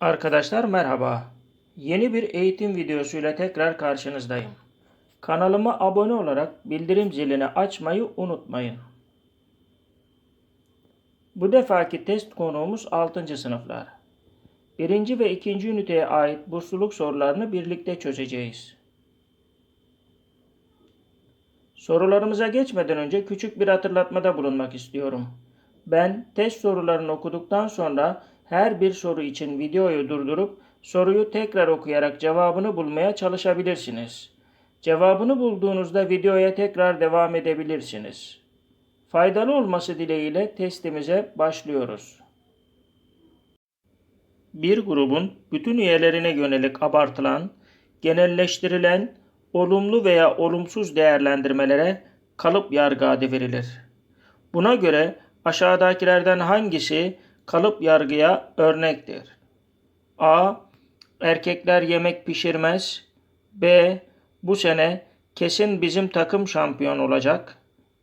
Arkadaşlar merhaba. Yeni bir eğitim videosuyla tekrar karşınızdayım. Kanalıma abone olarak bildirim zilini açmayı unutmayın. Bu defaki test konuğumuz 6. sınıflar. 1. ve 2. üniteye ait bursluluk sorularını birlikte çözeceğiz. Sorularımıza geçmeden önce küçük bir hatırlatmada bulunmak istiyorum. Ben test sorularını okuduktan sonra her bir soru için videoyu durdurup soruyu tekrar okuyarak cevabını bulmaya çalışabilirsiniz. Cevabını bulduğunuzda videoya tekrar devam edebilirsiniz. Faydalı olması dileğiyle testimize başlıyoruz. Bir grubun bütün üyelerine yönelik abartılan, genelleştirilen, olumlu veya olumsuz değerlendirmelere kalıp yargı adı verilir. Buna göre aşağıdakilerden hangisi kalıp yargıya örnektir? A. Erkekler yemek pişirmez. B. Bu sene kesin bizim takım şampiyon olacak.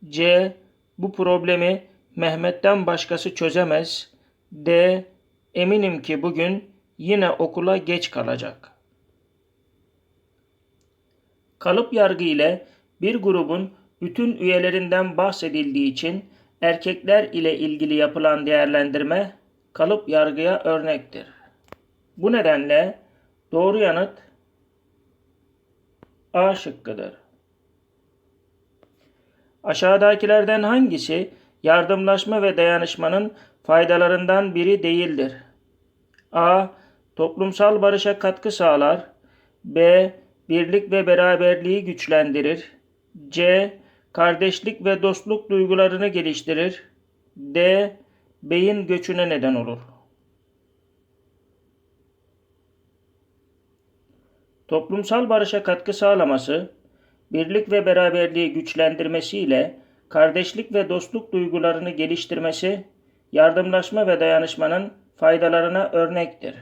C. Bu problemi Mehmet'ten başkası çözemez. D. Eminim ki bugün yine okula geç kalacak. Kalıp yargı ile bir grubun bütün üyelerinden bahsedildiği için erkekler ile ilgili yapılan değerlendirme kalıp yargıya örnektir. Bu nedenle doğru yanıt A şıkkıdır. Aşağıdakilerden hangisi yardımlaşma ve dayanışmanın faydalarından biri değildir? A. Toplumsal barışa katkı sağlar. B. Birlik ve beraberliği güçlendirir. C. Kardeşlik ve dostluk duygularını geliştirir. D. Beyin göçüne neden olur. Toplumsal barışa katkı sağlaması, birlik ve beraberliği güçlendirmesiyle kardeşlik ve dostluk duygularını geliştirmesi, yardımlaşma ve dayanışmanın faydalarına örnektir.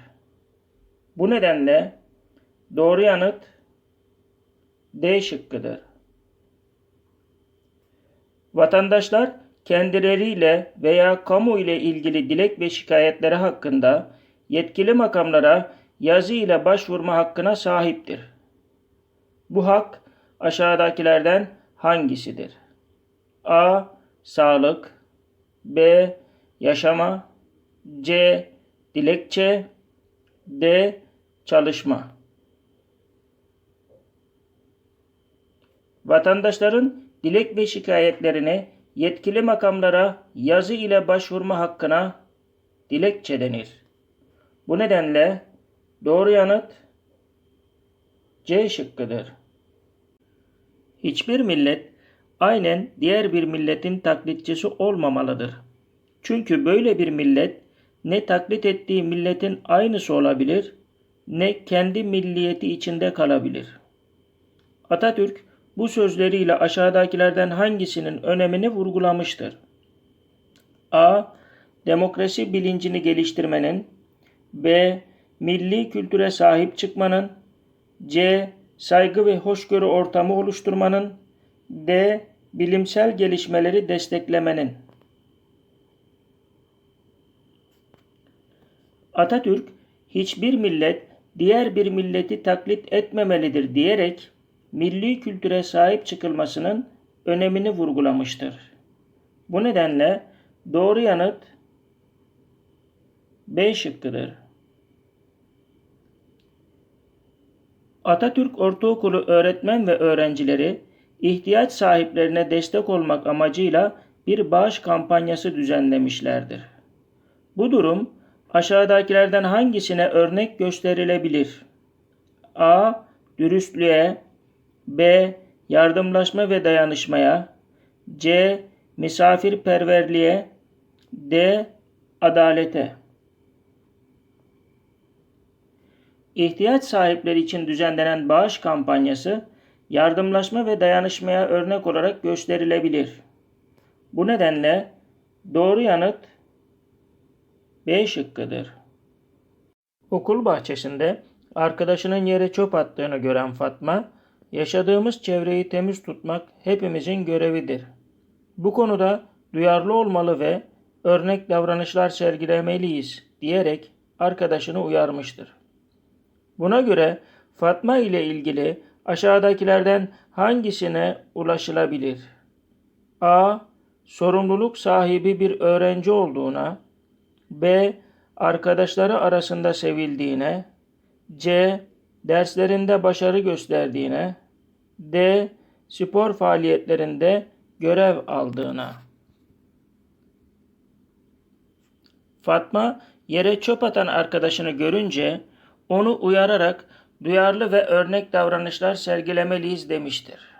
Bu nedenle doğru yanıt D şıkkıdır. Vatandaşlar kendileriyle veya kamu ile ilgili dilek ve şikayetleri hakkında yetkili makamlara yazı ile başvurma hakkına sahiptir. Bu hak aşağıdakilerden hangisidir? A. Sağlık B. Yaşama C. Dilekçe D. Çalışma Vatandaşların dilek ve şikayetlerini yetkili makamlara yazı ile başvurma hakkına dilekçe denir. Bu nedenle doğru yanıt C şıkkıdır. Hiçbir millet aynen diğer bir milletin taklitçisi olmamalıdır. Çünkü böyle bir millet ne taklit ettiği milletin aynısı olabilir ne kendi milliyeti içinde kalabilir. Atatürk bu sözleriyle aşağıdakilerden hangisinin önemini vurgulamıştır? A. Demokrasi bilincini geliştirmenin B. Milli kültüre sahip çıkmanın C. Saygı ve hoşgörü ortamı oluşturmanın D. Bilimsel gelişmeleri desteklemenin Atatürk hiçbir millet diğer bir milleti taklit etmemelidir diyerek milli kültüre sahip çıkılmasının önemini vurgulamıştır. Bu nedenle doğru yanıt B şıkkıdır. Atatürk Ortaokulu öğretmen ve öğrencileri ihtiyaç sahiplerine destek olmak amacıyla bir bağış kampanyası düzenlemişlerdir. Bu durum aşağıdakilerden hangisine örnek gösterilebilir? A. Dürüstlüğe B. Yardımlaşma ve dayanışmaya C. Misafirperverliğe D. Adalete İhtiyaç sahipleri için düzenlenen bağış kampanyası yardımlaşma ve dayanışmaya örnek olarak gösterilebilir. Bu nedenle doğru yanıt B şıkkıdır. Okul bahçesinde arkadaşının yere çöp attığını gören Fatma, yaşadığımız çevreyi temiz tutmak hepimizin görevidir. Bu konuda duyarlı olmalı ve örnek davranışlar sergilemeliyiz diyerek arkadaşını uyarmıştır. Buna göre Fatma ile ilgili aşağıdakilerden hangisine ulaşılabilir? A. Sorumluluk sahibi bir öğrenci olduğuna, B. Arkadaşları arasında sevildiğine, C. Derslerinde başarı gösterdiğine, D. Spor faaliyetlerinde görev aldığına. Fatma yere çöp atan arkadaşını görünce onu uyararak duyarlı ve örnek davranışlar sergilemeliyiz demiştir.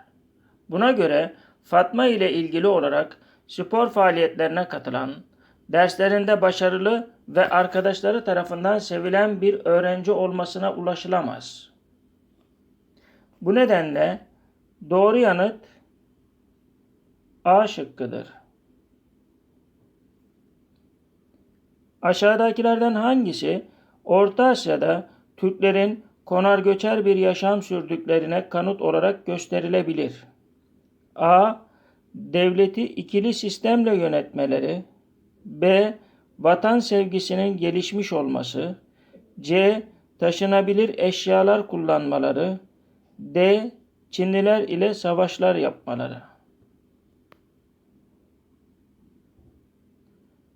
Buna göre Fatma ile ilgili olarak spor faaliyetlerine katılan, derslerinde başarılı ve arkadaşları tarafından sevilen bir öğrenci olmasına ulaşılamaz. Bu nedenle doğru yanıt A şıkkıdır. Aşağıdakilerden hangisi Orta Asya'da Türklerin konar göçer bir yaşam sürdüklerine kanıt olarak gösterilebilir? A. Devleti ikili sistemle yönetmeleri. B. Vatan sevgisinin gelişmiş olması. C. Taşınabilir eşyalar kullanmaları. D. Çinliler ile savaşlar yapmaları.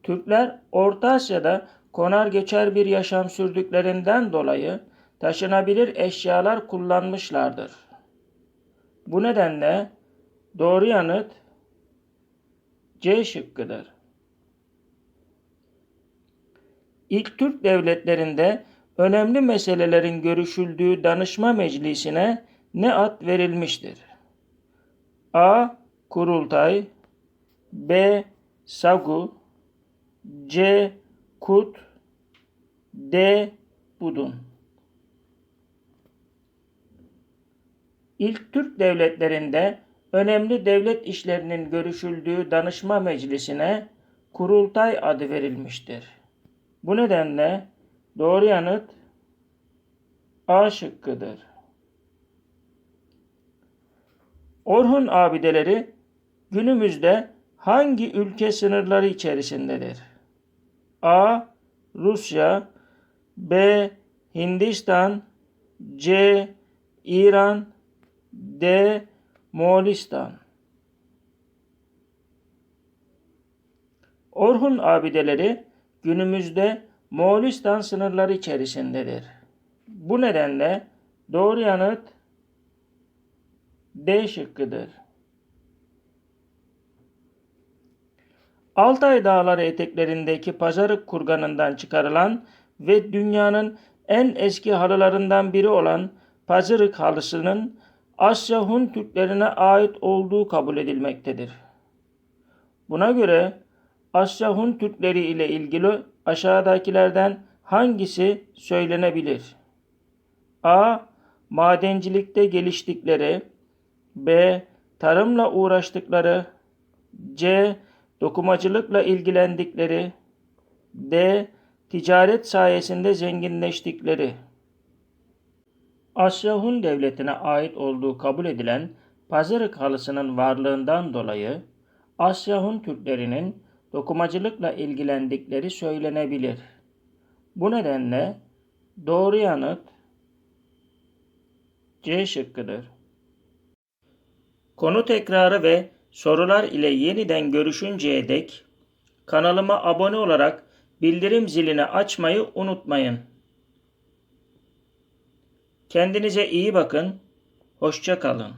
Türkler Orta Asya'da konar göçer bir yaşam sürdüklerinden dolayı taşınabilir eşyalar kullanmışlardır. Bu nedenle doğru yanıt C şıkkıdır. İlk Türk devletlerinde önemli meselelerin görüşüldüğü danışma meclisine ne ad verilmiştir? A. Kurultay B. Sagu C. Kut D. Budun İlk Türk devletlerinde önemli devlet işlerinin görüşüldüğü danışma meclisine kurultay adı verilmiştir. Bu nedenle doğru yanıt A şıkkıdır. Orhun abideleri günümüzde hangi ülke sınırları içerisindedir? A. Rusya B. Hindistan C. İran D. Moğolistan Orhun abideleri günümüzde Moğolistan sınırları içerisindedir. Bu nedenle doğru yanıt D şıkkıdır. Altay Dağları eteklerindeki pazarık kurganından çıkarılan ve dünyanın en eski halılarından biri olan pazarık halısının Asya Hun Türklerine ait olduğu kabul edilmektedir. Buna göre Asya Hun Türkleri ile ilgili aşağıdakilerden hangisi söylenebilir? A. Madencilikte geliştikleri B. Tarımla uğraştıkları C. Dokumacılıkla ilgilendikleri D. Ticaret sayesinde zenginleştikleri Asya Hun devletine ait olduğu kabul edilen pazarık halısının varlığından dolayı Asya Hun Türklerinin dokumacılıkla ilgilendikleri söylenebilir. Bu nedenle doğru yanıt C şıkkıdır. Konu tekrarı ve sorular ile yeniden görüşünceye dek kanalıma abone olarak bildirim zilini açmayı unutmayın. Kendinize iyi bakın. Hoşça kalın.